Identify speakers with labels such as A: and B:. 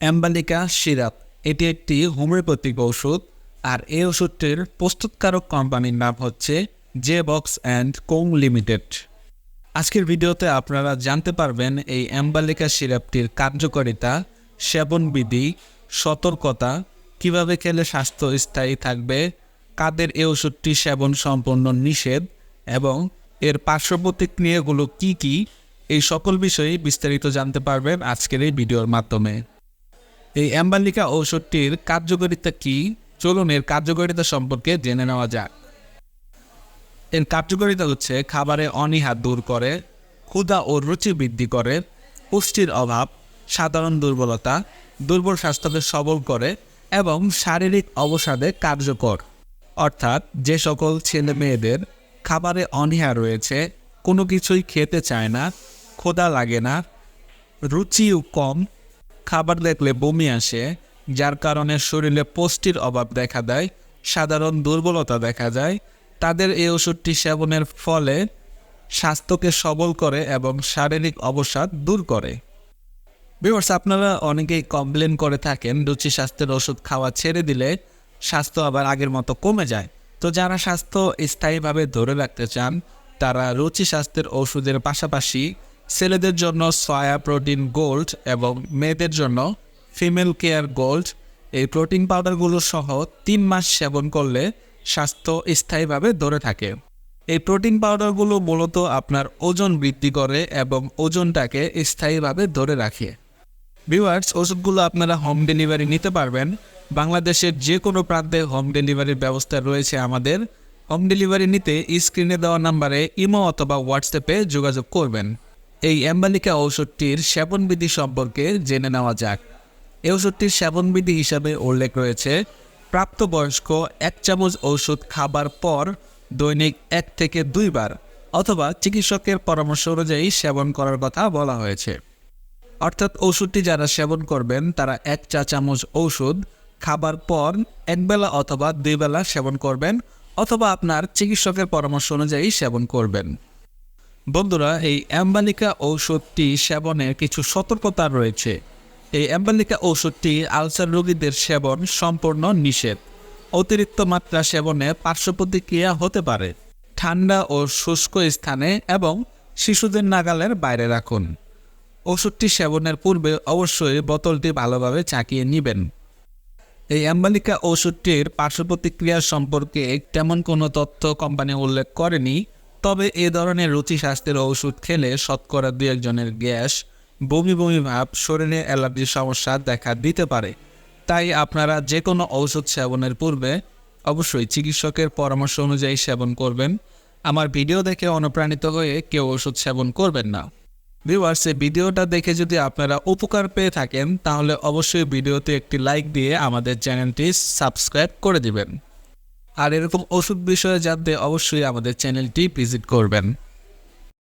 A: অ্যাম্বালিকা, syrup, এটি একটি homeopathic ওষুধ আর এই ওষুধটির প্রস্তুতকারক কোম্পানির নাম হচ্ছে J box and co limited. আজকের ভিডিওতে আপনারা জানতে পারবেন এই অ্যাম্বালিকা সিরাপটির কার্যকারিতা, সেবনবিধি, সতর্কতা, কীভাবে খেলে স্বাস্থ্য স্থায়ী থাকবে, কাদের এই ওষুধটি সেবন সম্পূর্ণ নিষেধ এবং এর পার্শ্ব প্রতিক্রিয়াগুলো কী কী, এই সকল বিষয়ে বিস্তারিত জানতে পারবেন আজকের এই ভিডিওর মাধ্যমে। এই অ্যাম্বালিকা ঔষধটির কার্যকারিতা কি? চলুন এর কার্যকারিতা সম্পর্কে জেনে নেওয়া যাক। এর কার্যকারিতা হচ্ছে, খাবারে অনীহা দূর করে, ক্ষুধা ও রুচি বৃদ্ধি করে, পুষ্টির অভাব, সাধারণ দুর্বলতা, দুর্বল স্বাস্থ্যকে সবল করে, এবং শারীরিক অবসাদে কার্যকর। অর্থাৎ, যে সকল ছেলে মেয়েদের খাবারে অনীহা রয়েছে, কোনো কিছুই খেতে চায় না, ক্ষুধা লাগে না, রুচিও কম খাবার দেখলে বমি আসে, যার কারণে শরীরে পুষ্টির অভাব দেখা দেয়, সাধারণ দুর্বলতা দেখা যায়। তাদের এই ওষুধটি সেবনের ফলে স্বাস্থ্যকে সবল করে এবং শারীরিক অবসাদ দূর করে। বিভার্স আপনারা অনেকেই কমপ্লেন করে থাকেন, রুচি স্বাস্থ্যের ওষুধ খাওয়া ছেড়ে দিলে স্বাস্থ্য আবার আগের মতো কমে যায়। তো যারা স্বাস্থ্য স্থায়ীভাবে ধরে রাখতে চান, তারা রুচি স্বাস্থ্যের ওষুধের পাশাপাশি ছেলেদের জন্য সয়া প্রোটিন গোল্ড এবং মেয়েদের জন্য ফিমেল কেয়ার গোল্ড এই প্রোটিন পাউডারগুলো সহ তিন মাস সেবন করলে স্বাস্থ্য স্থায়ীভাবে ধরে থাকে। এই প্রোটিন পাউডারগুলো মূলত আপনার ওজন বৃদ্ধি করে এবং ওজনটাকে স্থায়ীভাবে ধরে রাখে। ভিউয়ার্স, ওষুধগুলো আপনারা হোম ডেলিভারি নিতে পারবেন। বাংলাদেশের যে কোনো প্রান্তে হোম ডেলিভারির ব্যবস্থা রয়েছে আমাদের। হোম ডেলিভারি নিতে স্ক্রিনে দেওয়া নাম্বারে ইমো অথবা হোয়াটসঅ্যাপে যোগাযোগ করবেন। এই অ্যাম্বালিকা ঔষধটির সেবনবিধি সম্পর্কে জেনে নেওয়া যাক। এই ওষুধটির সেবনবিধি হিসাবে উল্লেখ রয়েছে, প্রাপ্তবয়স্ক এক চামচ ঔষধ খাবার পর দৈনিক এক থেকে দুইবার অথবা চিকিৎসকের পরামর্শ অনুযায়ী সেবন করার কথা বলা হয়েছে। অর্থাৎ ওষুধটি যারা সেবন করবেন, তারা এক চা চামচ ঔষধ খাবার পর একবেলা অথবা দুই বেলা সেবন করবেন অথবা আপনার চিকিৎসকের পরামর্শ অনুযায়ী সেবন করবেন। বন্ধুরা, এই অ্যাম্বালিকা ঔষধটি সেবনের কিছু সতর্কতা রয়েছে। এই অ্যাম্বালিকা ঔষধটি আলসার রোগীদের সেবন সম্পূর্ণ নিষেধ। অতিরিক্ত মাত্রা সেবনে পার্শ্ব প্রতিক্রিয়া হতে পারে। ঠান্ডা ও শুষ্ক স্থানে এবং শিশুদের নাগালের বাইরে রাখুন। ওষুধটি সেবনের পূর্বে অবশ্যই বোতলটি ভালোভাবে চাকিয়ে নেবেন। এই অ্যাম্বালিকা ওষুধটির পার্শ্ব প্রতিক্রিয়া সম্পর্কে তেমন কোনো তথ্য কোম্পানি উল্লেখ করেনি। তবে এ ধরনের রুচি স্বাস্থ্যের ওষুধ খেলে শতকরা দুই একজনের গ্যাস, বমি বমি ভাব, শরীরে অ্যালার্জির সমস্যা দেখা দিতে পারে। তাই আপনারা যে কোনো ঔষধ সেবনের পূর্বে অবশ্যই চিকিৎসকের পরামর্শ অনুযায়ী সেবন করবেন। আমার ভিডিও দেখে অনুপ্রাণিত হয়ে কেউ ওষুধ সেবন করবেন না। ভিউয়ার্স, এই ভিডিওটা দেখে যদি আপনারা উপকার পেয়ে থাকেন, তাহলে অবশ্যই ভিডিওতে একটি লাইক দিয়ে আমাদের চ্যানেলটি সাবস্ক্রাইব করে দিবেন। আর এরকম ওষুধ বিষয়ে জানতে অবশ্যই আমাদের চ্যানেলটি ভিজিট করবেন।